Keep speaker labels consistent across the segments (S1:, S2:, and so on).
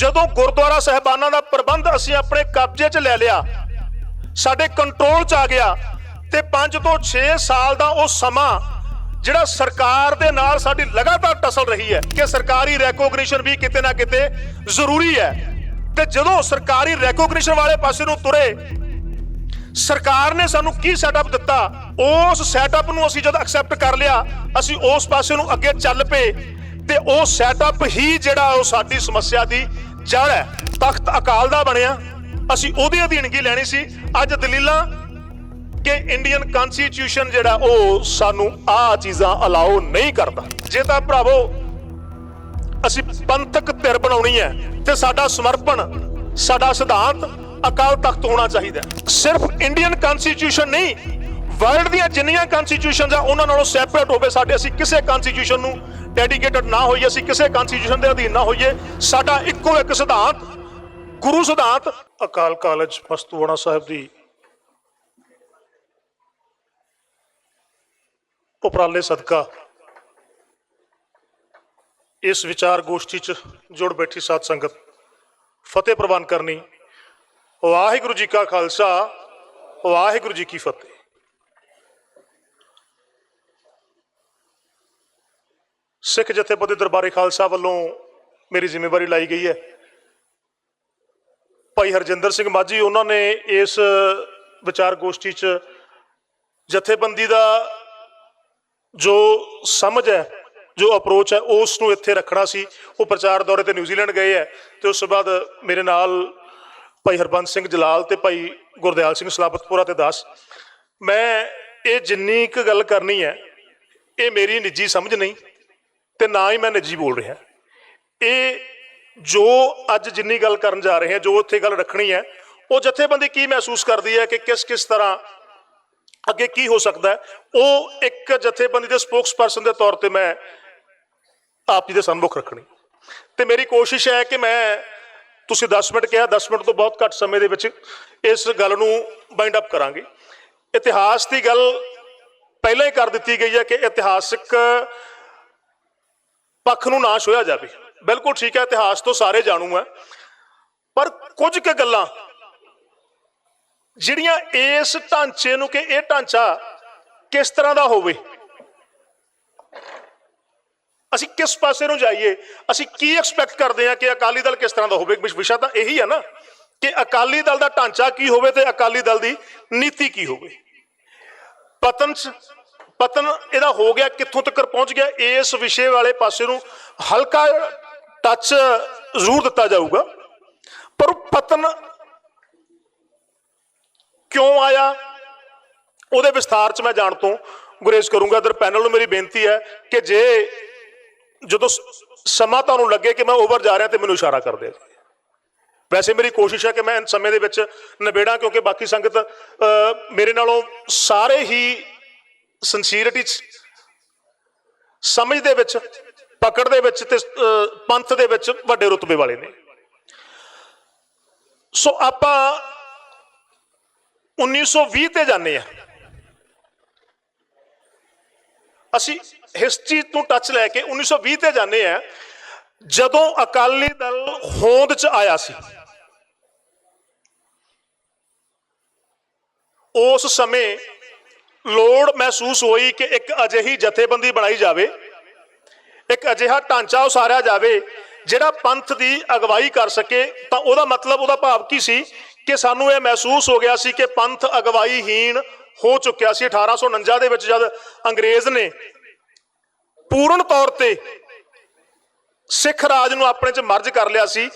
S1: ਜਦੋਂ ਗੁਰਦੁਆਰਾ ਸਹਿਬਾਨਾਂ ਦਾ ਪ੍ਰਬੰਧ ਅਸੀਂ ਆਪਣੇ ਕਬਜ਼ੇ 'ਚ ਲੈ ਲਿਆ, ਸਾਡੇ ਕੰਟਰੋਲ 'ਚ ਆ ਗਿਆ ਤੇ 5 ਤੋਂ 6 ਸਾਲ ਦਾ ਉਹ ਸਮਾਂ ਜਿਹੜਾ ਸਰਕਾਰ ਦੇ ਨਾਲ ਸਾਡੀ ਲਗਾਤਾਰ ਟਸਲ ਰਹੀ ਹੈ ਕਿ ਸਰਕਾਰੀ ਰੈਕੋਗਨੀਸ਼ਨ ਵੀ ਕਿਤੇ ਨਾ ਕਿਤੇ ਜ਼ਰੂਰੀ ਹੈ ਤੇ ਜਦੋਂ ਸਰਕਾਰੀ ਰੈਕੋਗਨੀਸ਼ਨ ਵਾਲੇ ਪਾਸੇ ਨੂੰ ਤੁਰੇ, ਸਰਕਾਰ ਨੇ ਸਾਨੂੰ ਕੀ ਸੈਟਅਪ ਦਿੱਤਾ? ਉਸ ਸੈਟਅਪ ਨੂੰ ਅਸੀਂ ਜਦ ਐਕਸੈਪਟ ਕਰ ਲਿਆ, ਅਸੀਂ ਉਸ ਪਾਸੇ ਨੂੰ ਅੱਗੇ ਚੱਲ ਪਏ ਤੇ ਉਹ ਸੈਟਅਪ ਹੀ ਜਿਹੜਾ ਉਹ ਸਾਡੀ ਸਮੱਸਿਆ ਦੀ ਜੜ ਹੈ, ਤਖਤ ਅਕਾਲ ਦਾ ਬਣਿਆ। ਅਸੀਂ ਉਹਦੀ ਅਧੀਨਗੀ ਲੈਣੀ ਸੀ। ਅੱਜ ਦਲੀਲਾਂ ਕਿ ਇੰਡੀਅਨ ਕਨਸਟੀਟਿਊਸ਼ਨ ਜਿਹੜਾ ਉਹ ਸਾਨੂੰ ਆਹ ਚੀਜ਼ਾਂ ਅਲਾਉ ਨਹੀਂ ਕਰਦਾ। ਜੇ ਤਾਂ ਭਰਾਵੋ, ਅਸੀਂ ਪੰਥਕ ਧਿਰ ਬਣਾਉਣੀ ਹੈ ਤੇ ਸਾਡਾ ਸਮਰਪਣ, ਸਾਡਾ ਸਿਧਾਂਤ ਅਕਾਲ ਤਖਤ ਹੋਣਾ ਚਾਹੀਦਾ ਸਿਰਫ ਇੰਡੀਅਨ ਕਨਸਟੀਟਿਊਸ਼ਨ ਨਹੀਂ ਵਰਲਡ ਦੀਆਂ ਜਿੰਨੀਆਂ ਕਨਸਟੀਟਿਊਸ਼ਨਸ ਆ, ਉਹਨਾਂ ਨਾਲੋਂ ਸੈਪਰੇਟ ਹੋਵੇ ਸਾਡੇ, ਅਸੀਂ ਕਿਸੇ ਕਨਸਟੀਟਿਊਸ਼ਨ ਨੂੰ ਡੈਡੀਕੇਟਡ ਨਾ ਹੋਈਏ, ਅਸੀਂ ਕਿਸੇ ਕਨਸਟੀਟਿਊਸ਼ਨ ਦੇ ਅਧੀਨ ਨਾ ਹੋਈਏ। ਸਾਡਾ ਇੱਕੋ ਇੱਕ ਸਿਧਾਂਤ, ਗੁਰੂ ਸਿਧਾਂਤ। ਅਕਾਲ ਕਾਲਜ ਮਸਤੂਆਣਾ ਸਾਹਿਬ ਦੀ ਉਪਰਾਲੇ ਸਦਕਾ। ਇਸ ਵਿਚਾਰ ਗੋਸ਼ਟੀ ਚ ਜੁੜ ਬੈਠੀ ਸਾਧ ਸੰਗਤ। ਫਤਿਹ ਪ੍ਰਵਾਨ ਕਰਨੀ। ਵਾਹਿਗੁਰੂ ਜੀ ਕਾ ਖਾਲਸਾ, ਵਾਹਿਗੁਰੂ ਜੀ ਕੀ ਫਤਿਹ। ਸਿੱਖ ਜਥੇਬੰਦੀ ਦਰਬਾਰੇ ਖਾਲਸਾ ਵੱਲੋਂ ਮੇਰੀ ਜ਼ਿੰਮੇਵਾਰੀ ਲਾਈ ਗਈ ਹੈ। ਭਾਈ ਹਰਜਿੰਦਰ ਸਿੰਘ ਮਾਝੀ, ਉਹਨਾਂ ਨੇ ਇਸ ਵਿਚਾਰ ਗੋਸ਼ਟੀ ਚ ਜਥੇਬੰਦੀ ਦਾ ਜੋ ਸਮਝ ਹੈ, ਜੋ ਅਪਰੋਚ ਹੈ ਉਸ ਨੂੰ ਇੱਥੇ ਰੱਖਣਾ ਸੀ। ਉਹ ਪ੍ਰਚਾਰ ਦੌਰੇ ਤੇ ਨਿਊਜ਼ੀਲੈਂਡ ਗਏ ਹੈ ਤੇ ਉਸ ਤੋਂ ਬਾਅਦ ਮੇਰੇ ਨਾਲ ਭਾਈ ਹਰਬੰਸ ਸਿੰਘ ਜਲਾਲ ਤੇ ਭਾਈ ਗੁਰਦਿਆਲ ਸਿੰਘ ਸਲਾਬਤਪੁਰਾ ਤੇ ਦਾਸ। ਮੈਂ ਇਹ ਜਿੰਨੀ ਕੁ ਗੱਲ ਕਰਨੀ ਹੈ, ਇਹ ਮੇਰੀ ਨਿੱਜੀ ਸਮਝ ਨਹੀਂ। ਤੇ ਨਾ ਹੀ ਮੈਂ ਨਿੱਜੀ ਬੋਲ ਰਿਹਾ। ਇਹ ਜੋ ਅੱਜ ਜਿੰਨੀ ਗੱਲ ਕਰਨ ਜਾ ਰਹੇ ਹਾਂ, ਜੋ ਉੱਥੇ ਗੱਲ ਰੱਖਣੀ ਹੈ, ਉਹ ਜਥੇਬੰਦੀ ਕੀ ਮਹਿਸੂਸ ਕਰਦੀ ਹੈ ਕਿ ਕਿਸ ਕਿਸ ਤਰ੍ਹਾਂ ਅੱਗੇ ਕੀ ਹੋ ਸਕਦਾ ਉਹ ਇੱਕ ਜਥੇਬੰਦੀ ਦੇ ਸਪੋਕਸਪਰਸਨ ਦੇ ਤੌਰ ਤੇ ਮੈਂ ਆਪ ਜੀ ਦੇ ਸਨਮੁਖ ਰੱਖਣੀ। ਤੇ ਮੇਰੀ ਕੋਸ਼ਿਸ਼ ਹੈ ਕਿ ਮੈਂ, ਤੁਸੀਂ 10 ਮਿੰਟ ਕਿਹਾ 10 ਮਿੰਟ ਤੋਂ ਬਹੁਤ ਘੱਟ ਸਮੇਂ ਦੇ ਵਿੱਚ ਇਸ ਗੱਲ ਨੂੰ ਬਾਈਂਡ ਅਪ ਕਰਾਂਗੇ। ਇਤਿਹਾਸ ਦੀ ਗੱਲ ਪਹਿਲਾਂ ਹੀ ਕਰ ਦਿੱਤੀ ਗਈ ਹੈ ਕਿ ਇਤਿਹਾਸਿਕ ਪੱਖ ਨੂੰ ਨਾ ਛੋਇਆ ਜਾਵੇ। ਬਿਲਕੁਲ ਠੀਕ ਹੈ, ਇਤਿਹਾਸ ਤੋਂ ਸਾਰੇ ਜਾਣੂ ਹੈ। ਪਰ ਕੁਝ ਕੁ ਗੱਲਾਂ ਜਿਹੜੀਆਂ ਇਸ ਢਾਂਚੇ ਨੂੰ ਕਿ ਇਹ ਢਾਂਚਾ ਕਿਸ ਤਰ੍ਹਾਂ ਦਾ ਹੋਵੇ, ਅਸੀਂ ਕਿਸ ਪਾਸੇ ਨੂੰ ਜਾਈਏ, ਅਸੀਂ ਕੀ ਐਕਸਪੈਕਟ ਕਰਦੇ ਹਾਂ ਕਿ ਅਕਾਲੀ ਦਲ ਕਿਸ ਤਰ੍ਹਾਂ ਦਾ ਹੋਵੇ। ਵਿਸ਼ਾ ਤਾਂ ਇਹੀ ਹੈ ਨਾ ਕਿ ਅਕਾਲੀ ਦਲ ਦਾ ਢਾਂਚਾ ਕੀ ਹੋਵੇ ਤੇ ਅਕਾਲੀ ਦਲ ਦੀ ਨੀਤੀ ਕੀ ਹੋਵੇ। ਪਤਨ ਪਤਨ ਇਹਦਾ ਹੋ ਗਿਆ, ਕਿੱਥੋਂ ਤੱਕ ਪਹੁੰਚ ਗਿਆ, ਇਸ ਵਿਸ਼ੇ ਵਾਲੇ ਪਾਸੇ ਨੂੰ ਹਲਕਾ ਟੱਚ ਜ਼ਰੂਰ ਦਿੱਤਾ ਜਾਊਗਾ। ਪਰ ਉਹ ਪਤਨ ਕਿਉਂ ਆਇਆ? ਉਹਦੇ ਵਿਸਥਾਰ ਚ ਮੈਂ ਜਾਣ ਤੋਂ ਗੁਰੇਜ਼ ਕਰੂੰਗਾ। ਇਧਰ ਪੈਨਲ ਨੂੰ ਮੇਰੀ ਬੇਨਤੀ ਹੈ ਕਿ ਜੇ ਜਦੋਂ ਸ- ਸਮਾਂ ਤੁਹਾਨੂੰ ਲੱਗੇ ਕਿ ਮੈਂ ਓਵਰ ਜਾ ਰਿਹਾ ਤੇ ਮੈਨੂੰ ਇਸ਼ਾਰਾ ਕਰ ਦਿਓ। ਵੈਸੇ ਮੇਰੀ ਕੋਸ਼ਿਸ਼ ਹੈ ਕਿ ਮੈਂ ਇਸ ਸਮੇਂ ਦੇ ਵਿੱਚ ਨਿਬੇੜਾਂ ਕਿਉਂਕਿ ਬਾਕੀ ਸੰਗਤ ਮੇਰੇ ਨਾਲੋਂ ਸਾਰੇ ਹੀ ਸਿੰਸੀਅਰਿਟੀ ਚ, ਸਮਝ ਦੇ ਵਿੱਚ, ਪਕੜ ਦੇ ਵਿੱਚ ਤੇ ਪੰਥ ਦੇ ਵਿੱਚ ਵੱਡੇ ਰੁਤਬੇ ਵਾਲੇ ਨੇ। ਸੋ ਆਪਾਂ 1920 ਤੇ ਜਾਂਦੇ ਆ ਅਸੀਂ ਹਿਸਟਰੀ ਤੋਂ ਟੱਚ ਲੈ ਕੇ 1920 ਤੇ ਜਾਂਦੇ ਆ ਜਦੋਂ ਅਕਾਲੀ ਦਲ ਹੋਂਦ ਚ ਆਇਆ ਸੀ। ਉਸ ਸਮੇਂ ਲੋੜ ਮਹਿਸੂਸ ਹੋਈ ਕਿ ਇੱਕ ਅਜਿਹੀ ਜਥੇਬੰਦੀ ਬਣਾਈ ਜਾਵੇ, ਇੱਕ ਅਜਿਹਾ ਢਾਂਚਾ ਉਸਾਰਿਆ ਜਾਵੇ, ਜਿਹੜਾ ਪੰਥ ਦੀ ਅਗਵਾਈ ਕਰ ਸਕੇ, ਤਾਂ ਉਹਦਾ ਮਤਲਬ, ਉਹਦਾ ਭਾਵ ਕੀ ਸੀ? ਕਿ ਸਾਨੂੰ ਇਹ ਮਹਿਸੂਸ ਹੋ ਗਿਆ ਸੀ ਕਿ ਪੰਥ ਅਗਵਾਈਹੀਣ ਹੋ ਚੁੱਕਿਆ ਸੀ। 1849 ਦੇ ਵਿੱਚ ਜਦ ਅੰਗਰੇਜ਼ ਨੇ ਪੂਰਨ ਤੌਰ ਤੇ ਸਿੱਖ ਰਾਜ ਨੂੰ ਆਪਣੇ ਚ ਮਰਜ ਕਰ ਲਿਆ ਸੀ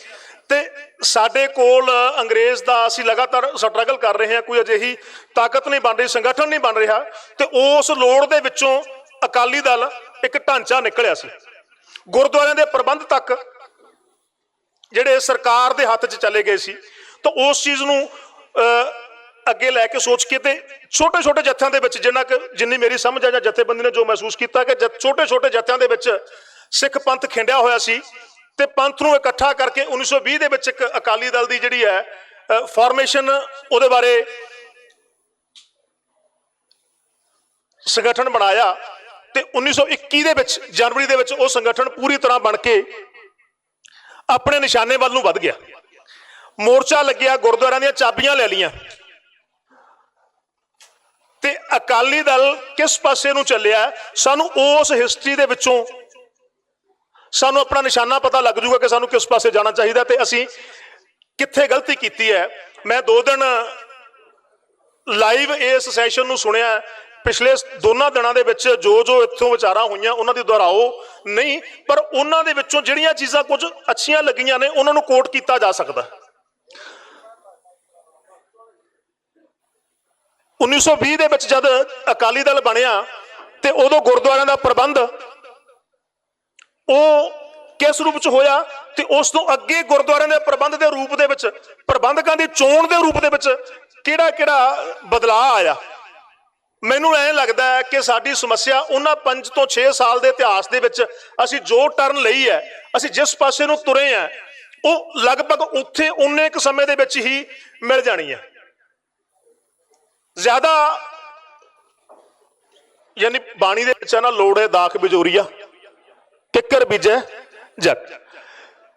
S1: ਤੇ ਸਾਡੇ ਕੋਲ ਅੰਗਰੇਜ਼ ਦਾ ਅਸੀਂ ਲਗਾਤਾਰ ਸਟਰਗਲ ਕਰ ਰਹੇ ਹਾਂ, ਕੋਈ ਅਜਿਹੀ ਤਾਕਤ ਨਹੀਂ ਬਣ ਰਹੀ, ਸੰਗਠਨ ਨਹੀਂ ਬਣ ਰਿਹਾ ਤੇ ਉਸ ਲੋੜ ਦੇ ਵਿੱਚੋਂ ਅਕਾਲੀ ਦਲ ਇੱਕ ਢਾਂਚਾ ਨਿਕਲਿਆ ਸੀ। ਗੁਰਦੁਆਰਿਆਂ ਦੇ ਪ੍ਰਬੰਧ ਤੱਕ ਜਿਹੜੇ ਸਰਕਾਰ ਦੇ ਹੱਥ 'ਚ ਚਲੇ ਗਏ ਸੀ, ਤਾਂ ਉਸ ਚੀਜ਼ ਨੂੰ ਅੱਗੇ ਲੈ ਕੇ ਸੋਚ ਕੇ ਤੇ ਛੋਟੇ ਛੋਟੇ ਜੱਥਿਆਂ ਦੇ ਵਿੱਚ ਜਿੰਨਾ ਕਿ, ਜਿੰਨੀ ਮੇਰੀ ਸਮਝ ਆ ਜਾਂ ਜਥੇਬੰਦੀ ਨੇ ਜੋ ਮਹਿਸੂਸ ਕੀਤਾ ਕਿ ਛੋਟੇ ਛੋਟੇ ਜੱਥਿਆਂ ਦੇ ਵਿੱਚ ਸਿੱਖ ਪੰਥ ਖਿੰਡਿਆ ਹੋਇਆ ਸੀ ਤੇ ਪੰਥ ਨੂੰ ਇਕੱਠਾ ਕਰਕੇ 1920 ਦੇ ਵਿੱਚ ਇੱਕ ਅਕਾਲੀ ਦਲ ਦੀ ਜਿਹੜੀ ਹੈ ਫਾਰਮੇਸ਼ਨ ਉਹਦੇ ਬਾਰੇ ਸੰਗਠਨ ਬਣਾਇਆ ਤੇ 1921 ਦੇ ਵਿੱਚ, ਜਨਵਰੀ ਦੇ ਵਿੱਚ ਉਹ ਸੰਗਠਨ ਪੂਰੀ ਤਰ੍ਹਾਂ ਬਣ ਕੇ ਆਪਣੇ ਨਿਸ਼ਾਨੇ ਵੱਲ ਨੂੰ ਵੱਧ ਗਿਆ। ਮੋਰਚਾ ਲੱਗਿਆ, ਗੁਰਦੁਆਰਿਆਂ ਦੀਆਂ ਚਾਬੀਆਂ ਲੈ ਲਈਆਂ। ਤੇ ਅਕਾਲੀ ਦਲ ਕਿਸ ਪਾਸੇ ਨੂੰ ਚੱਲਿਆ, ਸਾਨੂੰ ਉਸ ਹਿਸਟਰੀ ਦੇ ਵਿੱਚੋਂ ਸਾਨੂੰ ਆਪਣਾ ਨਿਸ਼ਾਨਾ ਪਤਾ ਲੱਗ ਜੂਗਾ ਕਿ ਸਾਨੂੰ ਕਿਸ ਪਾਸੇ ਜਾਣਾ ਚਾਹੀਦਾ ਤੇ ਅਸੀਂ ਕਿੱਥੇ ਗਲਤੀ ਕੀਤੀ ਹੈ। ਮੈਂ ਦੋ ਦਿਨ ਲਾਈਵ ਇਸ ਸੈਸ਼ਨ ਨੂੰ ਸੁਣਿਆ। ਪਿਛਲੇ ਦੋਨਾਂ ਦਿਨਾਂ ਦੇ ਵਿੱਚ ਜੋ ਜੋ ਇੱਥੋਂ ਵਿਚਾਰਾਂ ਹੋਈਆਂ, ਉਹਨਾਂ ਦੀ ਦੁਹਰਾਓ ਨਹੀਂ, ਪਰ ਉਹਨਾਂ ਦੇ ਵਿੱਚੋਂ ਜਿਹੜੀਆਂ ਚੀਜ਼ਾਂ ਕੁਝ ਅੱਛੀਆਂ ਲੱਗੀਆਂ ਨੇ, ਉਹਨਾਂ ਨੂੰ ਕੋਟ ਕੀਤਾ ਜਾ ਸਕਦਾ। 1920 ਦੇ ਵਿੱਚ ਜਦ ਅਕਾਲੀ ਦਲ ਬਣਿਆ ਤੇ ਉਦੋਂ ਗੁਰਦੁਆਰਿਆਂ ਦਾ ਪ੍ਰਬੰਧ ਉਹ ਕਿਸ ਰੂਪ ਚ ਹੋਇਆ ਤੇ ਉਸ ਤੋਂ ਅੱਗੇ ਗੁਰਦੁਆਰਿਆਂ ਦੇ ਪ੍ਰਬੰਧ ਦੇ ਰੂਪ ਦੇ ਵਿੱਚ, ਪ੍ਰਬੰਧਕਾਂ ਦੀ ਚੋਣ ਦੇ ਰੂਪ ਦੇ ਵਿੱਚ ਕਿਹੜਾ ਕਿਹੜਾ ਬਦਲਾਅ ਆਇਆ? ਮੈਨੂੰ ਐਂ ਲੱਗਦਾ ਹੈ ਕਿ ਸਾਡੀ ਸਮੱਸਿਆ ਉਹਨਾਂ 5 ਤੋਂ 6 ਸਾਲ ਦੇ ਇਤਿਹਾਸ ਦੇ ਵਿੱਚ ਅਸੀਂ ਜੋ ਟਰਨ ਲਈ ਹੈ, ਅਸੀਂ ਜਿਸ ਪਾਸੇ ਨੂੰ ਤੁਰੇ ਆ ਉਹ ਲਗਭਗ ਉੱਥੇ ਉਨੇ ਕੁ ਸਮੇਂ ਦੇ ਵਿੱਚ ਹੀ ਮਿਲ ਜਾਣੀ ਹੈ। ਜ਼ਿਆਦਾ ਯਾਨੀ ਬਾਣੀ ਦੇ ਵਿੱਚ ਹੈ ਨਾ, ਲੋੜੇ ਦਾਖ ਬਿਜੋਰੀਆ। ਕਿੱਕਰ ਬੀਜੇ ਜੱਟ।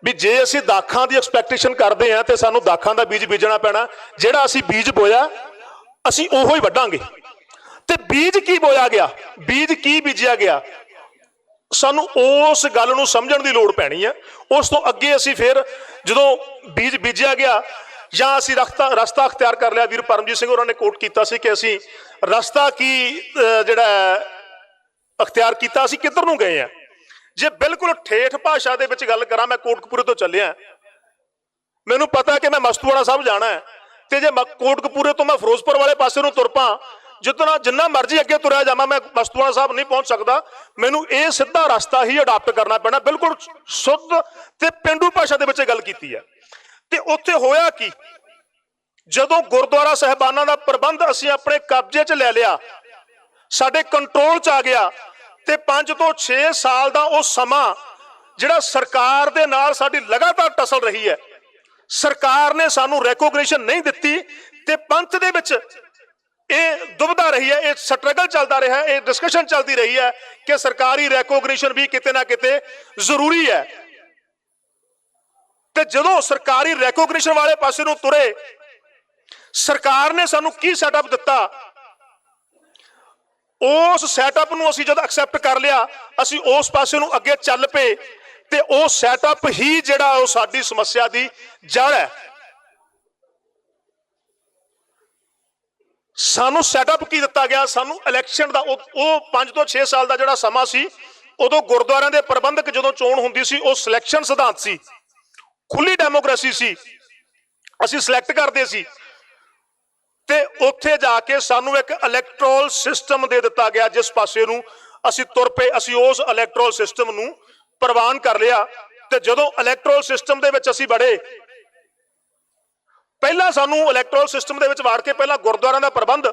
S1: ਵੀ ਜੇ ਅਸੀਂ ਦਾਖਾਂ ਦੀ ਐਕਸਪੈਕਟੇਸ਼ਨ ਕਰਦੇ ਆ ਤੇ ਸਾਨੂੰ ਦਾਖਾਂ ਦਾ ਬੀਜ ਬੀਜਣਾ ਪੈਣਾ ਜਿਹੜਾ ਅਸੀਂ ਬੀਜ ਬੋਇਆ ਅਸੀਂ ਉਹੋ ਹੀ ਵੱਢਾਂਗੇ। ਤੇ ਬੀਜ ਕੀ ਬੋਇਆ ਗਿਆ? ਬੀਜ ਕੀ ਬੀਜਿਆ ਗਿਆ? ਸਾਨੂੰ ਉਸ ਗੱਲ ਨੂੰ ਸਮਝਣ ਦੀ ਲੋੜ ਪੈਣੀ ਹੈ ਉਸ ਤੋਂ ਅੱਗੇ ਅਸੀਂ ਫਿਰ ਜਦੋਂ ਬੀਜ ਬੀਜਿਆ ਗਿਆ ਜਾਂ ਅਸੀਂ ਰਸਤਾ ਰਸਤਾ ਅਖਤਿਆਰ ਕਰ ਲਿਆ ਵੀਰ ਪਰਮਜੀਤ ਸਿੰਘ ਉਹਨਾਂ ਨੇ ਕੋਟ ਕੀਤਾ ਸੀ ਕਿ ਅਸੀਂ ਰਸਤਾ ਕੀ ਜਿਹੜਾ ਹੈ, ਅਖਤਿਆਰ ਕੀਤਾ ਅਸੀਂ ਕਿੱਧਰ ਨੂੰ ਗਏ ਆ? ਜੇ ਬਿਲਕੁਲ ਠੇਠ ਭਾਸ਼ਾ ਦੇ ਵਿੱਚ ਗੱਲ ਕਰਾਂ, ਮੈਂ ਕੋਟਕਪੂਰੇ ਤੋਂ ਚੱਲਿਆ। ਮੈਨੂੰ ਪਤਾ ਕਿ ਮੈਂ ਮਸਤੂਆਣਾ ਸਾਹਿਬ ਜਾਣਾ ਹੈ। ਤੇ ਜੇ ਮ- ਕੋਟਕਪੂਰੇ ਤੋਂ ਮੈਂ ਫਿਰੋਜ਼ਪੁਰ ਵਾਲੇ ਪਾਸੇ ਨੂੰ ਤੁਰ ਪਾਂ ਜਿੱतना ਜਿੰਨਾ ਮਰਜ਼ੀ ਅੱਗੇ ਤੁਰਿਆ ਜਾਵਾਂ, ਮੈਂ ਮਸਤੂਆਣਾ ਸਾਹਿਬ ਨਹੀਂ ਪਹੁੰਚ ਸਕਦਾ। ਮੈਨੂੰ ਇਹ ਸਿੱਧਾ ਰਸਤਾ ਹੀ ਅਡਾਪਟ ਕਰਨਾ ਪੈਣਾ, ਬਿਲਕੁਲ ਸ਼ੁੱਧ ਤੇ ਪਿੰਡੂ ਭਾਸ਼ਾ ਦੇ ਵਿੱਚ ਗੱਲ ਕੀਤੀ ਹੈ। ਤੇ ਉੱਥੇ ਹੋਇਆ ਕੀ? ਜਦੋਂ ਗੁਰਦੁਆਰਾ ਸਹਿਬਾਨਾਂ ਦਾ ਪ੍ਰਬੰਧ ਅਸੀਂ ਆਪਣੇ ਕਬਜ਼ੇ 'ਚ ਲੈ ਲਿਆ, ਸਾਡੇ ਕੰਟਰੋਲ 'ਚ ਆ ਗਿਆ ਤੇ 5 ਤੋਂ 6 ਸਾਲ ਦਾ ਉਹ ਸਮਾਂ ਜਿਹੜਾ ਸਰਕਾਰ ਦੇ ਨਾਲ ਸਾਡੀ ਲਗਾਤਾਰ ਟਸਲ ਰਹੀ ਹੈ। ਸਰਕਾਰ ਨੇ ਸਾਨੂੰ ਰੈਕੋਗਨੀਸ਼ਨ ਨਹੀਂ ਦਿੱਤੀ ਤੇ ਪੰਥ ਦੇ ਵਿੱਚ ਇਹ ਦੁਬਦਾ ਰਹੀ ਹੈ, ਇਹ ਸਟਰਗਲ ਚੱਲਦਾ ਰਿਹਾ, ਇਹ ਡਿਸਕਸ਼ਨ ਚੱਲਦੀ ਰਹੀ ਹੈ ਕਿ ਸਰਕਾਰੀ ਰੈਕੋਗਨੀਸ਼ਨ ਵੀ ਕਿਤੇ ਨਾ ਕਿਤੇ ਜ਼ਰੂਰੀ ਹੈ। ਤੇ ਜਦੋਂ ਸਰਕਾਰੀ ਰੈਕੋਗਨੀਸ਼ਨ ਵਾਲੇ ਪਾਸੇ ਨੂੰ ਤੁਰੇ, ਸਰਕਾਰ ਨੇ ਸਾਨੂੰ ਕੀ ਸੈਟਅਪ ਦਿੱਤਾ? ਉਸ ਸੈਟਅਪ ਨੂੰ ਅਸੀਂ ਜਦ ਐਕਸੈਪਟ ਕਰ ਲਿਆ, ਅਸੀਂ ਉਸ ਪਾਸੇ ਨੂੰ ਅੱਗੇ ਚੱਲ ਪਏ ਤੇ ਉਹ ਸੈਟਅਪ ਹੀ ਜਿਹੜਾ ਉਹ ਸਾਡੀ ਸਮੱਸਿਆ ਦੀ ਜੜ ਹੈ। ਸਾਨੂੰ ਸੈਟਅਪ ਕੀ ਦਿੱਤਾ ਗਿਆ? ਸਾਨੂੰ ਇਲੈਕਸ਼ਨ ਦਾ ਉਹ ਉਹ 5 ਤੋਂ 6 ਸਾਲ ਦਾ ਜਿਹੜਾ ਸਮਾਂ ਸੀ, ਉਦੋਂ ਗੁਰਦੁਆਰਿਆਂ ਦੇ ਪ੍ਰਬੰਧਕ ਜਦੋਂ ਚੋਣ ਹੁੰਦੀ ਸੀ, ਉਹ ਸਿਲੈਕਸ਼ਨ ਸਿਧਾਂਤ ਸੀ। ਖੁੱਲੀ ਡੈਮੋਕ੍ਰੇਸੀ ਸੀ। ਅਸੀਂ ਸਿਲੈਕਟ ਕਰਦੇ ਸੀ। ਤੇ ਉੱਥੇ ਜਾ ਕੇ ਸਾਨੂੰ ਇੱਕ ਇਲੈਕਟ੍ਰੋਲ ਸਿਸਟਮ ਦੇ ਦਿੱਤਾ ਗਿਆ, ਜਿਸ ਪਾਸੇ ਨੂੰ ਅਸੀਂ ਤੁਰ ਪਏ, ਅਸੀਂ ਉਸ ਇਲੈਕਟ੍ਰੋਲ ਸਿਸਟਮ ਨੂੰ ਪ੍ਰਵਾਨ ਕਰ ਲਿਆ। ਤੇ ਜਦੋਂ ਇਲੈਕਟ੍ਰੋਲ ਸਿਸਟਮ ਦੇ ਵਿੱਚ ਅਸੀਂ ਬੜੇ ਪਹਿਲਾਂ ਸਾਨੂੰ ਇਲੈਕਟ੍ਰੋਲ ਸਿਸਟਮ ਦੇ ਵਿੱਚ ਵਾੜ ਕੇ ਪਹਿਲਾਂ ਗੁਰਦੁਆਰਿਆਂ ਦਾ ਪ੍ਰਬੰਧ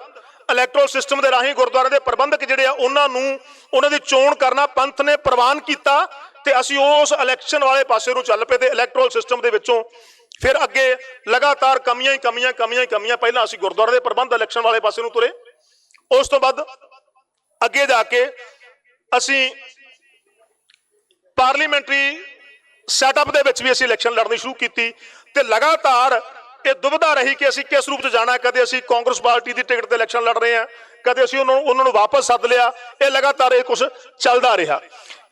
S1: ਇਲੈਕਟ੍ਰੋਲ ਸਿਸਟਮ ਦੇ ਰਾਹੀਂ ਗੁਰਦੁਆਰੇ ਦੇ ਪ੍ਰਬੰਧਕ ਜਿਹੜੇ ਆ, ਉਹਨਾਂ ਨੂੰ, ਉਹਨਾਂ ਦੀ ਚੋਣ ਕਰਨਾ, ਪੰਥ ਨੇ ਪ੍ਰਵਾਨ ਕੀਤਾ ਤੇ ਅਸੀਂ ਉਸ ਇਲੈਕਸ਼ਨ ਵਾਲੇ ਪਾਸੇ ਨੂੰ ਚੱਲ ਪਏ ਤੇ ਇਲੈਕਟ੍ਰੋਲ ਸਿਸਟਮ ਦੇ ਵਿੱਚੋਂ ਫਿਰ ਅੱਗੇ ਲਗਾਤਾਰ ਕਮੀਆਂ ਹੀ ਕਮੀਆਂ ਕਮੀਆਂ ਹੀ ਕਮੀਆਂ, ਪਹਿਲਾਂ ਅਸੀਂ ਗੁਰਦੁਆਰੇ ਦੇ ਪ੍ਰਬੰਧ ਇਲੈਕਸ਼ਨ ਵਾਲੇ ਪਾਸੇ ਨੂੰ ਤੁਰੇ। ਉਸ ਤੋਂ ਬਾਅਦ ਅੱਗੇ ਜਾ ਕੇ ਅਸੀਂ ਪਾਰਲੀਮੈਂਟਰੀ ਸੈਟਅਪ ਦੇ ਵਿੱਚ ਵੀ ਅਸੀਂ ਇਲੈਕਸ਼ਨ ਲੜਨੀ ਸ਼ੁਰੂ ਕੀਤੀ ਤੇ ਲਗਾਤਾਰ ਇਹ ਦੁਬਦਾ ਰਹੀ ਕਿ ਅਸੀਂ ਕਿਸ ਰੂਪ 'ਚ ਜਾਣਾ ਕਦੇ ਅਸੀਂ ਕਾਂਗਰਸ ਪਾਰਟੀ ਦੀ ਟਿਕਟ ਤੇ ਇਲੈਕਸ਼ਨ ਲੜ ਰਹੇ ਹਾਂ, ਕਦੇ ਅਸੀਂ ਉਹਨਾਂ ਨੂੰ ਉਹਨਾਂ ਨੂੰ ਵਾਪਸ ਸੱਦ ਲਿਆ। ਇਹ ਲਗਾਤਾਰ ਇਹ ਕੁਝ ਚੱਲਦਾ ਰਿਹਾ।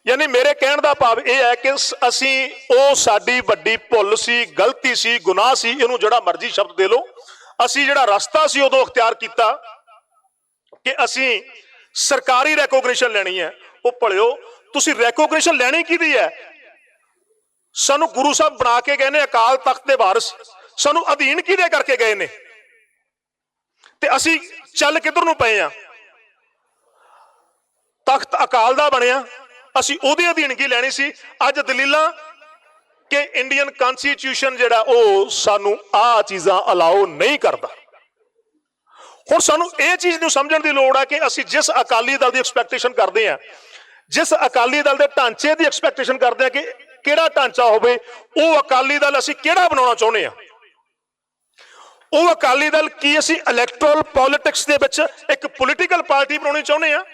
S1: ਯਾਨੀ ਮੇਰੇ ਕਹਿਣ ਦਾ ਭਾਵ ਇਹ ਹੈ ਕਿ ਅਸੀਂ ਉਹ ਸਾਡੀ ਵੱਡੀ ਭੁੱਲ ਸੀ, ਗਲਤੀ ਸੀ, ਗੁਨਾਹ ਸੀ, ਇਹਨੂੰ ਜਿਹੜਾ ਮਰਜ਼ੀ ਸ਼ਬਦ ਦੇ ਲਓ। ਅਸੀਂ ਜਿਹੜਾ ਰਸਤਾ ਸੀ ਉਦੋਂ ਅਖਤਿਆਰ ਕੀਤਾ ਕਿ ਅਸੀਂ ਸਰਕਾਰੀ ਰੈਕੋਗਨੀਸ਼ਨ ਲੈਣੀ ਹੈ। ਉਹ ਭਲਿਓ, ਤੁਸੀਂ ਰੈਕੋਗਨੀਸ਼ਨ ਲੈਣੀ ਕਿਹਦੀ ਹੈ? ਸਾਨੂੰ ਗੁਰੂ ਸਾਹਿਬ ਬਣਾ ਕੇ ਗਏ ਨੇ ਅਕਾਲ ਤਖਤ ਦੇ ਵਾਰਿਸ। ਸਾਨੂੰ ਅਧੀਨ ਕਿਹਦੇ ਕਰਕੇ ਗਏ ਨੇ? ਤੇ ਅਸੀਂ ਚੱਲ ਕਿੱਧਰ ਨੂੰ ਪਏ ਆ ਤਖਤ ਅਕਾਲ ਦਾ ਬਣਿਆ। ਅਸੀਂ ਉਹਦੇ ਅਧੀਨਗੀ ਲੈਣੀ ਸੀ? ਅੱਜ ਦਲੀਲਾਂ ਕਿ ਇੰਡੀਅਨ ਕਨਸਟੀਟਿਊਸ਼ਨ ਜਿਹੜਾ ਉਹ ਸਾਨੂੰ ਆ ਚੀਜ਼ਾਂ ਅਲਾਉ ਨਹੀਂ ਕਰਦਾ। ਹੁਣ ਸਾਨੂੰ ਇਹ ਚੀਜ਼ ਨੂੰ ਸਮਝਣ ਦੀ ਲੋੜ ਹੈ ਕਿ ਅਸੀਂ ਜਿਸ ਅਕਾਲੀ ਦਲ ਦੀ ਐਕਸਪੈਕਟੇਸ਼ਨ ਕਰਦੇ ਆ, ਜਿਸ ਅਕਾਲੀ ਦਲ ਦੇ ਢਾਂਚੇ ਦੀ ਐਕਸਪੈਕਟੇਸ਼ਨ ਕਰਦੇ ਆ ਕਿ ਕਿਹੜਾ ਢਾਂਚਾ ਹੋਵੇ, ਉਹ ਅਕਾਲੀ ਦਲ ਅਸੀਂ ਕਿਹੜਾ ਬਣਾਉਣਾ ਚਾਹੁੰਦੇ ਆ? ਉਹ ਅਕਾਲੀ ਦਲ ਕੀ ਅਸੀਂ ਇਲੈਕਟਰਲ ਪੋਲਿਟਿਕਸ ਦੇ ਵਿੱਚ ਇੱਕ ਪੋਲੀਟੀਕਲ ਪਾਰਟੀ ਬਣਾਉਣੀ ਚਾਹੁੰਦੇ ਆ?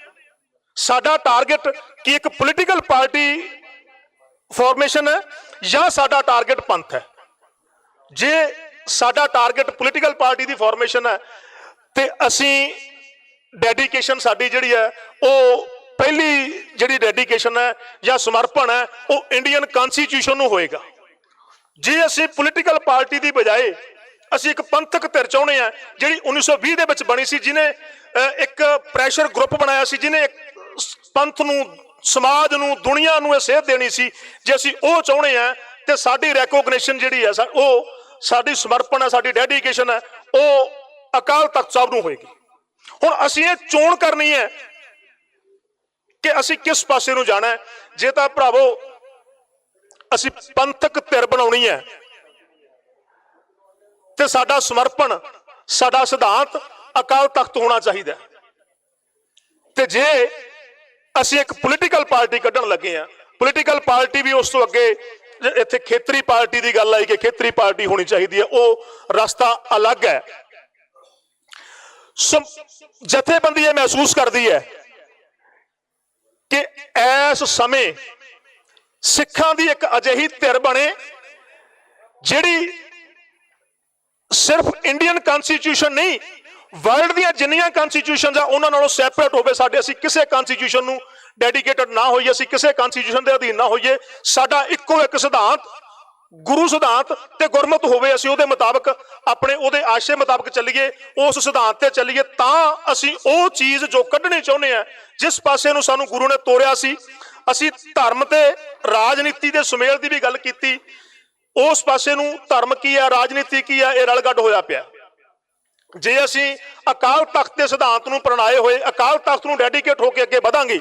S1: ਸਾਡਾ ਟਾਰਗੇਟ ਕਿ ਇੱਕ ਪੋਲੀਟੀਕਲ ਪਾਰਟੀ ਫਾਰਮੇਸ਼ਨ ਹੈ ਜਾਂ ਸਾਡਾ ਟਾਰਗੇਟ ਪੰਥ ਹੈ? ਜੇ ਸਾਡਾ ਟਾਰਗੇਟ ਪੋਲੀਟੀਕਲ ਪਾਰਟੀ ਦੀ ਫਾਰਮੇਸ਼ਨ ਹੈ, ਤੇ ਅਸੀਂ ਡੈਡੀਕੇਸ਼ਨ ਸਾਡੀ ਜਿਹੜੀ ਹੈ, ਉਹ ਪਹਿਲੀ ਜਿਹੜੀ ਡੈਡੀਕੇਸ਼ਨ ਹੈ ਜਾਂ ਸਮਰਪਣ ਹੈ, ਉਹ ਇੰਡੀਅਨ ਕਨਸਟੀਟਿਊਸ਼ਨ ਨੂੰ ਹੋਏਗਾ। ਜੇ ਅਸੀਂ ਪੋਲੀਟੀਕਲ ਪਾਰਟੀ ਦੀ ਬਜਾਏ ਅਸੀਂ ਇੱਕ ਪੰਥਕ ਧਿਰ ਚਾਹੁੰਦੇ ਆ ਜਿਹੜੀ 1920 ਦੇ ਵਿੱਚ ਬਣੀ ਸੀ ਜਿਨੇ ਇੱਕ ਪ੍ਰੈਸ਼ਰ ਗਰੁੱਪ ਬਣਾਇਆ ਸੀ ਜਿਨੇ ਇੱਕ ਪੰਥ ਨੂੰ, ਸਮਾਜ ਨੂੰ, ਦੁਨੀਆ ਨੂੰ ਇਹ ਸੇਧ ਦੇਣੀ ਸੀ। ਜੇ ਅਸੀਂ ਉਹ ਚਾਹੁੰਦੇ ਆ ਤੇ ਸਾਡੀ ਰੈਕੋਗਨੀਸ਼ਨ ਜਿਹੜੀ ਹੈ ਉਹ ਸਾਡੀ ਸਮਰਪਣ ਹੈ, ਸਾਡੀ ਡੈਡੀਕੇਸ਼ਨ ਹੈ, ਉਹ ਅਕਾਲ ਤਖਤ ਸਾਹਿਬ ਨੂੰ ਹੋਏਗੀ। ਹੁਣ ਅਸੀਂ ਇਹ ਚੋਣ ਕਰਨੀ ਹੈ ਕਿ ਅਸੀਂ ਕਿਸ ਪਾਸੇ ਨੂੰ ਜਾਣਾ ਹੈ। ਜੇ ਤਾਂ ਭਰਾਵੋ, ਅਸੀਂ ਪੰਥਕ ਧਿਰ ਬਣਾਉਣੀ ਹੈ, ਤੇ ਸਾਡਾ ਸਮਰਪਣ, ਸਾਡਾ ਸਿਧਾਂਤ ਅਕਾਲ ਤਖਤ ਹੋਣਾ ਚਾਹੀਦਾ ਤੇ ਜੇ ਅਸੀਂ ਇੱਕ ਪੋਲੀਟੀਕਲ ਪਾਰਟੀ ਕੱਢਣ ਲੱਗੇ ਆ ਪੋਲੀਟੀਕਲ ਪਾਰਟੀ ਵੀ ਉਸ ਤੋਂ ਅੱਗੇ ਇੱਥੇ ਖੇਤਰੀ ਪਾਰਟੀ ਦੀ ਗੱਲ ਆਈ ਕਿ ਖੇਤਰੀ ਪਾਰਟੀ ਹੋਣੀ ਚਾਹੀਦੀ ਹੈ। ਉਹ ਰਸਤਾ ਅਲੱਗ ਹੈ। ਜਥੇਬੰਦੀ ਇਹ ਮਹਿਸੂਸ ਕਰਦੀ ਹੈ ਕਿ ਇਸ ਸਮੇਂ ਸਿੱਖਾਂ ਦੀ ਇੱਕ ਅਜਿਹੀ ਧਿਰ ਬਣੇ ਜਿਹੜੀ ਸਿਰਫ ਇੰਡੀਅਨ ਕਨਸਟੀਟਿਊਸ਼ਨ ਨਹੀਂ ਵਰਲਡ ਦੀਆਂ ਜਿੰਨੀਆਂ ਕਨਸਟੀਟਿਊਸ਼ਨਸ ਆ, ਉਹਨਾਂ ਨਾਲੋਂ ਸੈਪਰੇਟ ਹੋਵੇ ਸਾਡੇ, ਅਸੀਂ ਕਿਸੇ ਕਨਸਟੀਟਿਊਸ਼ਨ ਨੂੰ ਡੈਡੀਕੇਟਡ ਨਾ ਹੋਈਏ, ਅਸੀਂ ਕਿਸੇ ਕਨਸਟੀਟਿਊਸ਼ਨ ਦੇ ਅਧੀਨ ਨਾ ਹੋਈਏ, ਸਾਡਾ ਇੱਕੋ ਇੱਕ ਸਿਧਾਂਤ, ਗੁਰੂ ਸਿਧਾਂਤ ਤੇ ਗੁਰਮਤ ਹੋਵੇ, ਅਸੀਂ ਉਹਦੇ ਮੁਤਾਬਕ ਆਪਣੇ ਉਹਦੇ ਆਸ਼ੇ ਮੁਤਾਬਕ ਚੱਲੀਏ, ਉਸ ਸਿਧਾਂਤ ਤੇ ਚੱਲੀਏ, ਤਾਂ ਅਸੀਂ ਉਹ ਚੀਜ਼ ਜੋ ਕੱਢਣੀ ਚਾਹੁੰਦੇ ਆ ਜਿਸ ਪਾਸੇ ਨੂੰ ਸਾਨੂੰ ਗੁਰੂ ਨੇ ਤੋਰਿਆ ਸੀ, ਅਸੀਂ ਧਰਮ ਤੇ ਰਾਜਨੀਤੀ ਦੇ ਸੁਮੇਲ ਦੀ ਵੀ ਗੱਲ ਕੀਤੀ, ਉਸ ਪਾਸੇ ਨੂੰ ਧਰਮ ਕੀ ਆ ਰਾਜਨੀਤੀ ਕੀ ਆ ਇਹ ਰਲਗੱਡ ਹੋਇਆ ਪਿਆ। ਜੇ ਅਸੀਂ ਅਕਾਲ ਤਖਤ ਦੇ ਸਿਧਾਂਤ ਨੂੰ ਪ੍ਰਣਾਏ ਹੋਏ, ਅਕਾਲ ਤਖਤ ਨੂੰ ਡੈਡੀਕੇਟ ਹੋ ਕੇ ਅੱਗੇ ਵਧਾਂਗੇ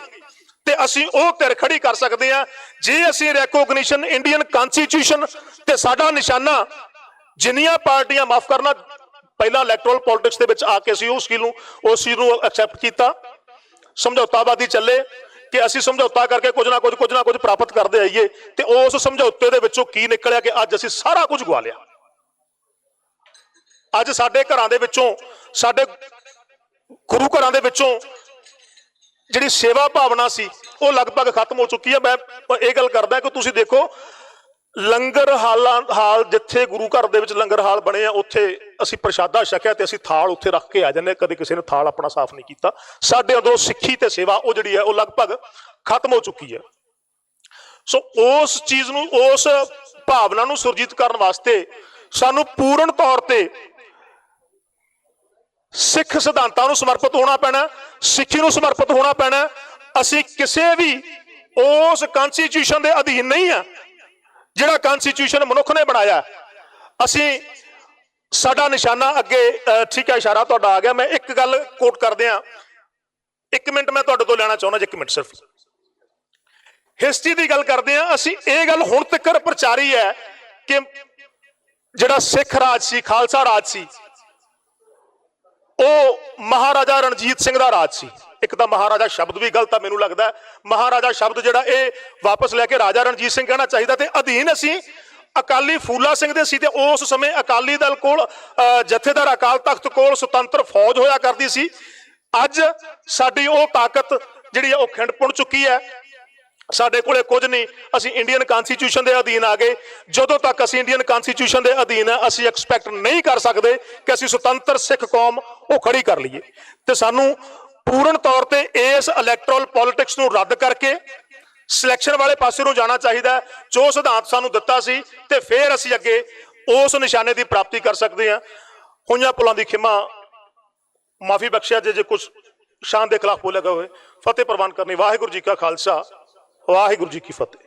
S1: ਤੇ ਅਸੀਂ ਉਹ ਧਿਰ ਖੜੀ ਕਰ ਸਕਦੇ ਹਾਂ। ਜੇ ਅਸੀਂ ਰੈਕੋਗਨੀਸ਼ਨ ਇੰਡੀਅਨ ਕਨਸਟੀਟਿਊਸ਼ਨ ਤੇ ਸਾਡਾ ਨਿਸ਼ਾਨਾ ਜਿੰਨੀਆਂ ਪਾਰਟੀਆਂ ਮਾਫ ਕਰਨਾ, ਪਹਿਲਾਂ ਇਲੈਕਟਰਲ ਪੋਲਿਟਿਕਸ ਦੇ ਵਿੱਚ ਆ ਕੇ ਅਸੀਂ ਉਸ ਚੀਜ਼ ਨੂੰ, ਉਸ ਚੀਜ਼ ਨੂੰ ਐਕਸੈਪਟ ਕੀਤਾ। ਸਮਝੌਤਾਵਾਦੀ ਚੱਲੇ ਕਿ ਅਸੀਂ ਸਮਝੌਤਾ ਕਰਕੇ ਕੁਝ ਨਾ ਕੁਝ ਕੁਝ ਨਾ ਕੁਝ ਪ੍ਰਾਪਤ ਕਰਦੇ ਆਈਏ ਤੇ ਉਸ ਸਮਝੌਤੇ ਦੇ ਵਿੱਚੋਂ ਕੀ ਨਿਕਲਿਆ ਕਿ ਅੱਜ ਅਸੀਂ ਸਾਰਾ ਕੁਝ ਗਵਾ ਲਿਆ। ਅੱਜ ਸਾਡੇ ਘਰਾਂ ਦੇ ਵਿੱਚੋਂ, ਸਾਡੇ ਗੁਰੂ ਘਰਾਂ ਦੇ ਵਿੱਚੋਂ ਜਿਹੜੀ ਸੇਵਾ ਭਾਵਨਾ ਸੀ, ਉਹ ਲਗਭਗ ਖਤਮ ਹੋ ਚੁੱਕੀ ਹੈ। ਮੈਂ ਇਹ ਗੱਲ ਕਰਦਾ ਕਿ ਤੁਸੀਂ ਦੇਖੋ, ਲੰਗਰ ਹਾਲਾਂ, ਹਾਲ ਜਿੱਥੇ ਗੁਰੂ ਘਰ ਦੇ ਵਿੱਚ ਲੰਗਰ ਹਾਲ ਬਣੇ ਆ, ਉੱਥੇ ਅਸੀਂ ਪ੍ਰਸ਼ਾਦਾ ਛਕਿਆ ਤੇ ਅਸੀਂ ਥਾਲ ਉੱਥੇ ਰੱਖ ਕੇ ਆ ਜਾਂਦੇ ਹਾਂ। ਕਦੇ ਕਿਸੇ ਨੇ ਥਾਲ ਆਪਣਾ ਸਾਫ਼ ਨਹੀਂ ਕੀਤਾ। ਸਾਡੇ ਅੰਦਰੋਂ ਸਿੱਖੀ ਤੇ ਸੇਵਾ, ਉਹ ਜਿਹੜੀ ਹੈ, ਉਹ ਲਗਭਗ ਖਤਮ ਹੋ ਚੁੱਕੀ ਹੈ। ਸੋ ਉਸ ਚੀਜ਼ ਨੂੰ, ਉਸ ਭਾਵਨਾ ਨੂੰ ਸੁਰਜੀਤ ਕਰਨ ਵਾਸਤੇ ਸਾਨੂੰ ਪੂਰਨ ਤੌਰ ਤੇ ਸਿੱਖ ਸਿਧਾਂਤਾਂ ਨੂੰ ਸਮਰਪਿਤ ਹੋਣਾ ਪੈਣਾ, ਸਿੱਖੀ ਨੂੰ ਸਮਰਪਿਤ ਹੋਣਾ ਪੈਣਾ, ਅਸੀਂ ਕਿਸੇ ਵੀ ਉਸ ਕਨਸਟੀਟਿਊਸ਼ਨ ਦੇ ਅਧੀਨ ਨਹੀਂ ਆ, ਜਿਹੜਾ ਕਨਸਟੀਟਿਊਸ਼ਨ ਮਨੁੱਖ ਨੇ ਬਣਾਇਆ। ਅਸੀਂ ਸਾਡਾ ਨਿਸ਼ਾਨਾ ਅੱਗੇ ਠੀਕ ਹੈ, ਇਸ਼ਾਰਾ ਤੁਹਾਡਾ ਆ ਗਿਆ, ਮੈਂ ਇੱਕ ਗੱਲ ਕੋਟ ਕਰਦੇ ਆ ਇੱਕ ਮਿੰਟ ਮੈਂ ਤੁਹਾਡੇ ਤੋਂ ਲੈਣਾ ਚਾਹੁੰਦਾ ਜੀ ਇੱਕ ਮਿੰਟ ਸਿਰਫ। ਹਿਸਟਰੀ ਦੀ ਗੱਲ ਕਰਦੇ ਆ ਅਸੀਂ ਇਹ ਗੱਲ ਹੁਣ ਤੱਕ ਪ੍ਰਚਾਰੀ ਹੈ ਕਿ ਜਿਹੜਾ ਸਿੱਖ ਰਾਜ ਸੀ, ਖਾਲਸਾ ਰਾਜ ਸੀ ਉਹ ਮਹਾਰਾਜਾ ਰਣਜੀਤ ਸਿੰਘ ਦਾ ਰਾਜ ਸੀ। ਇੱਕ ਤਾਂ ਮਹਾਰਾਜਾ ਸ਼ਬਦ ਵੀ ਗਲਤ ਆ ਮੈਨੂੰ ਲੱਗਦਾ ਮਹਾਰਾਜਾ ਸ਼ਬਦ ਜਿਹੜਾ ਇਹ ਵਾਪਸ ਲੈ ਕੇ ਰਾਜਾ ਰਣਜੀਤ ਸਿੰਘ ਕਹਿਣਾ ਚਾਹੀਦਾ ਤੇ ਅਧੀਨ ਅਸੀਂ ਅਕਾਲੀ ਫੂਲਾ ਸਿੰਘ ਦੇ ਸੀ ਤੇ ਉਸ ਸਮੇਂ ਅਕਾਲੀ ਦਲ ਕੋਲ ਅਹ, ਜਥੇਦਾਰ ਅਕਾਲ ਤਖਤ ਕੋਲ ਸੁਤੰਤਰ ਫੌਜ ਹੋਇਆ ਕਰਦੀ ਸੀ। ਅੱਜ ਸਾਡੀ ਉਹ ਤਾਕਤ ਜਿਹੜੀ ਹੈ ਉਹ ਖਿੰਡ ਪੁਣ ਚੁੱਕੀ ਹੈ। ਸਾਡੇ ਕੋਲੇ ਕੁਝ ਨਹੀਂ। ਅਸੀਂ ਇੰਡੀਅਨ ਕਨਸਟੀਟਿਊਸ਼ਨ ਦੇ ਅਧੀਨ ਆ ਗਏ। ਜਦੋਂ ਤੱਕ ਅਸੀਂ ਇੰਡੀਅਨ ਕਨਸਟੀਟਿਊਸ਼ਨ ਦੇ ਅਧੀਨ ਆ, ਅਸੀਂ ਐਕਸਪੈਕਟ ਨਹੀਂ ਕਰ ਸਕਦੇ ਕਿ ਅਸੀਂ ਸੁਤੰਤਰ ਸਿੱਖ ਕੌਮ ਉਹ ਖੜੀ ਕਰ ਲਈਏ। ਤੇ ਸਾਨੂੰ ਪੂਰਨ ਤੌਰ ਤੇ ਇਸ ਇਲੈਕਟਰਲ ਪੋਲਿਟਿਕਸ ਨੂੰ ਰੱਦ ਕਰਕੇ ਸਿਲੈਕਸ਼ਨ ਵਾਲੇ ਪਾਸੇ ਨੂੰ ਜਾਣਾ ਚਾਹੀਦਾ ਜੋ ਸਿਧਾਂਤ ਸਾਨੂੰ ਦਿੱਤਾ ਸੀ, ਤੇ ਫਿਰ ਅਸੀਂ ਅੱਗੇ ਉਸ ਨਿਸ਼ਾਨੇ ਦੀ ਪ੍ਰਾਪਤੀ ਕਰ ਸਕਦੇ ਹਾਂ। ਹੋਈਆਂ ਪੁਲਾਂ ਦੀ ਖਿਮਾ ਮਾਫੀ ਬਖਸ਼ਿਆ ਜੇ ਜੇ ਕੁਝ ਸ਼ਾਨ ਦੇ ਖਿਲਾਫ ਬੋਲਿਆ ਗਿਆ ਹੋਵੇ। ਫਤਿਹ ਪ੍ਰਵਾਨ ਕਰਨੀ। ਵਾਹਿਗੁਰੂ ਜੀ ਕਾ ਖਾਲਸਾ। ਵਾਹਿਗੁਰੂ ਜੀ ਕੀ ਫਤਿਹ